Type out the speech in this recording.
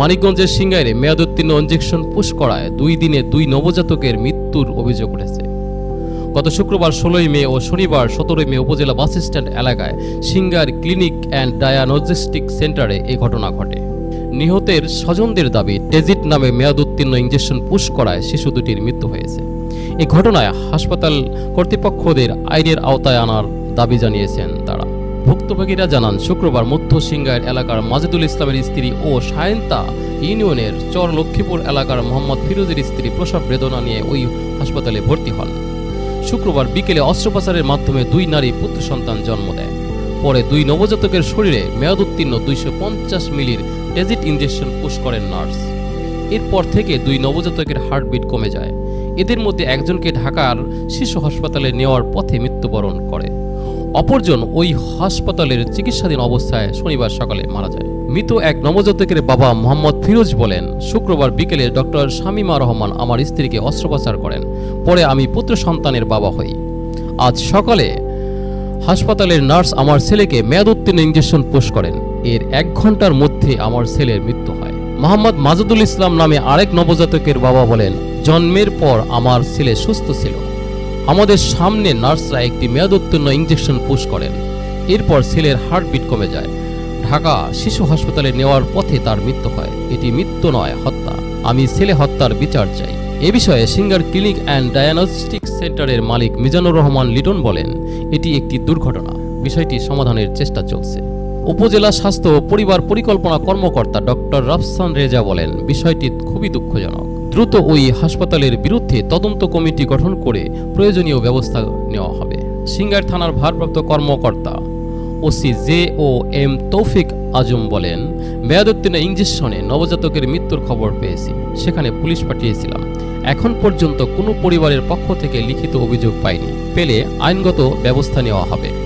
মানিকগঞ্জের সিঙ্গাইরে মেয়াদোত্তীর্ণ injection push করায় দুই দিনে দুই নবজাতকের মৃত্যুর অভিযোগ উঠেছে। গত শুক্রবার ষোলোই মে ও শনিবার সতেরোই মে উপজেলা বাস স্ট্যান্ড এলাকায় সিঙ্গার ক্লিনিক অ্যান্ড ডায়াগনস্টিক সেন্টারে এই ঘটনা ঘটে। নিহতের স্বজনদের দাবি, টেজিট নামে মেয়াদোত্তীর্ণ ইঞ্জেকশন পুশ করায় শিশু দুটির মৃত্যু হয়েছে। এই ঘটনায় হাসপাতাল কর্তৃপক্ষদের আইনের আওতায় আনার দাবি জানিয়েছেন তারা। ভুক্তভোগীরা জানান, শুক্রবার মধ্য সিঙ্গাইর এলাকার মাজেদুল ইসলামের স্ত্রী ও সায়েন্তা ইউনিয়নের চর লক্ষ্মীপুর এলাকার মোহাম্মদ ফিরোজের স্ত্রী প্রসব বেদনা নিয়ে ওই হাসপাতালে ভর্তি হন। শুক্রবার বিকেলে অস্ত্রোপচারের মাধ্যমে দুই নারী পুত্র সন্তান জন্ম দেয়। পরে দুই নবজাতকের শরীরে মেয়াদোত্তীর্ণ দুইশো পঞ্চাশ মিলির টেজিট ইঞ্জেকশন পুশ করেন নার্স। এরপর থেকে দুই নবজাতকের হার্টবিট কমে যায়। এদের মধ্যে একজনকে ঢাকার শিশু হাসপাতালে নেওয়ার পথে মৃত্যুবরণ করে। অপরজন ওই হাসপাতালের চিকিৎসাধীন অবস্থায় শনিবার সকালে মারা যায়। মৃত এক নবজাতকের বাবা মোহাম্মদ ফিরোজ বলেন, শুক্রবার বিকেলে ডক্টর শামিমা রহমান আমার স্ত্রীকে অস্ত্রোপচার করেন। পরে আমি পুত্র সন্তানের বাবা হই। আজ সকালে হাসপাতালের নার্স আমার ছেলেকে মেয়াদোত্তীর্ণ ইঞ্জেকশন পুশ করেন। এর এক ঘণ্টার মধ্যে আমার ছেলের মৃত্যু হয়। মোহাম্মদ মাজুদুল ইসলাম নামে আরেক নবজাতকের বাবা বলেন, জন্মের পর আমার ছেলে সুস্থ ছিল। আমাদের সামনে নার্সরা একটি মেয়াদোত্তীর্ণ ইঞ্জেকশন পুশ করেন। এরপর ছেলের হার্টবিট কমে যায়। ঢাকা শিশু হাসপাতালে নেওয়ার পথে তার মৃত্যু হয়। এটি মৃত্যু নয়, হত্যা। আমি ছেলে হত্যার বিচার চাই। এ বিষয়ে সিঙ্গার ক্লিনিক অ্যান্ড ডায়াগনস্টিক সেন্টারের মালিক মিজানুর রহমান লিটন বলেন, এটি একটি দুর্ঘটনা। বিষয়টি সমাধানের চেষ্টা চলছে। উপজেলা স্বাস্থ্য ও পরিবার পরিকল্পনা কর্মকর্তা ডক্টর রাফসান রেজা বলেন, বিষয়টি খুবই দুঃখজনক। দ্রুত ওই হাসপাতালের বিরুদ্ধে তদন্ত কমিটি গঠন করে প্রয়োজনীয় ব্যবস্থা নেওয়া হবে। সিঙ্গার থানার ভারপ্রাপ্ত কর্মকর্তা ওসি জে ও এম তৌফিক আজম বলেন মেয়াদোত্তীর্ণ ইঞ্জেকশনে নবজাতকের মৃত্যুর খবর পেয়েছি, সেখানে পুলিশ পাঠিয়েছিলাম। এখন পর্যন্ত কোনো পরিবারের পক্ষ থেকে লিখিত অভিযোগ পাইনি। পেলে আইনগত ব্যবস্থা নেওয়া হবে।